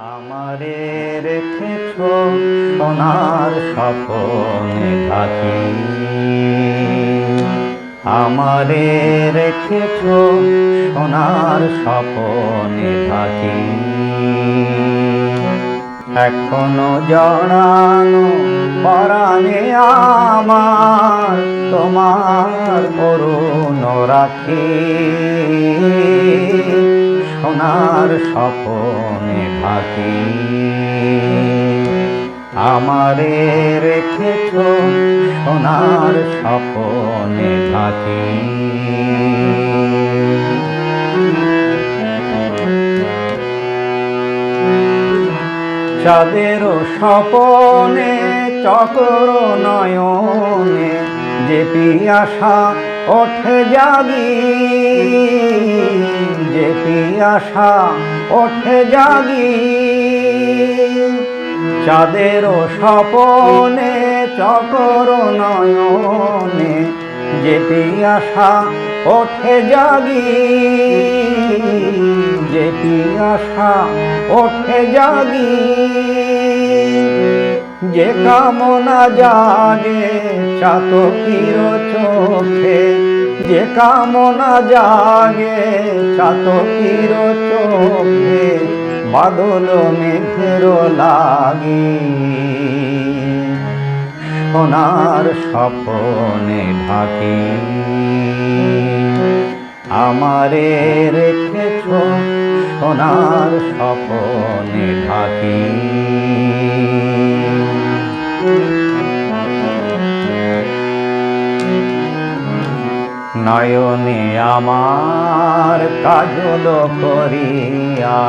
আমারে রেখেছ সোনার স্বপনে থাকি। আমারে রেখেছ সোনার স্বপনে থাকি। এখনও জড়ানো, পরাণে আমার তোমার করুণ রাখি। সোনার স্বপনে থাকি। আমারে রেখেছ সোনার স্বপনে থাকি। চাঁদের স্বপনে চক্র নয়নে যে পিয়াসা ওঠে জাগি যে পিয়াসা ওঠে জাগি। চাঁদের স্বপনে চক্র নয়নে যে পিয়াসা ওঠে জাগি। যে পিয়াসা ওঠে জাগি। যে কামনা জাগে, চাতকির চোখে যে কামনা জাগে চাতকির চোখে বাদল মেঘের লাগে। সোনার স্বপনে ঢাকি, আমারে রেখেছ, সোনার স্বপনে ঢাকি। নয়নে আমার কাজল করিয়া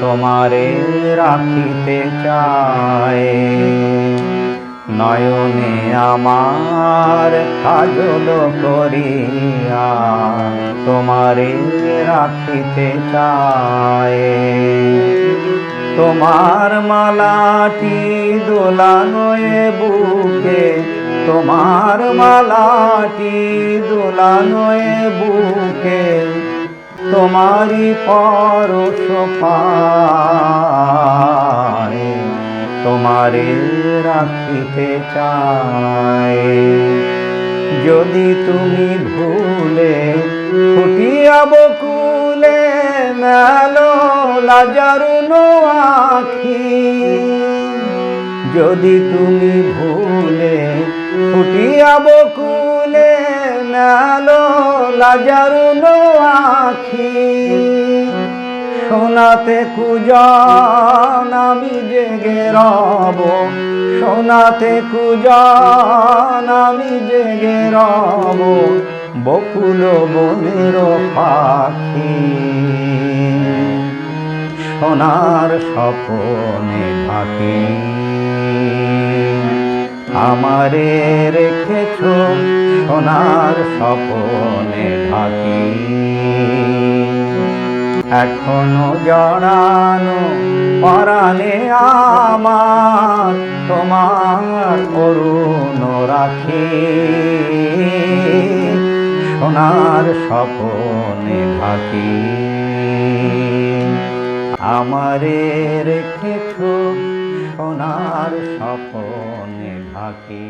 তোমারে রাখিতে চায়। নয়নে আমার কাজল করিয়া তোমারে রাখিতে চায়। তোমার মালাটি দোলানোয়ে বুকে তোমার মালাটি দোলানোয়ে বুকে, তোমারই পরশ পায়, তোমারে রাখিতে চায়। যদি তুমি ভুলে ফুটিয়া বকুলে, মেলো লাজারুন আখি যদি তুমি ভুলে ফুটিয়া বকুলে মেলো লাজারুন আখি। শোনাতে কুজন আমি জেগে রব শোনাতে কুজন আমি জেগে রব, বকুল বনের পাখি। সোনার স্বপনে থাকি আমারে রেখেছ সোনার স্বপনে থাকি এখনও জড়ানো পরাণে আমার তোমার অরুণ রাখি। সোনার স্বপনে থাকি আমারে রেখেছ সোনার স্বপনে থাকি।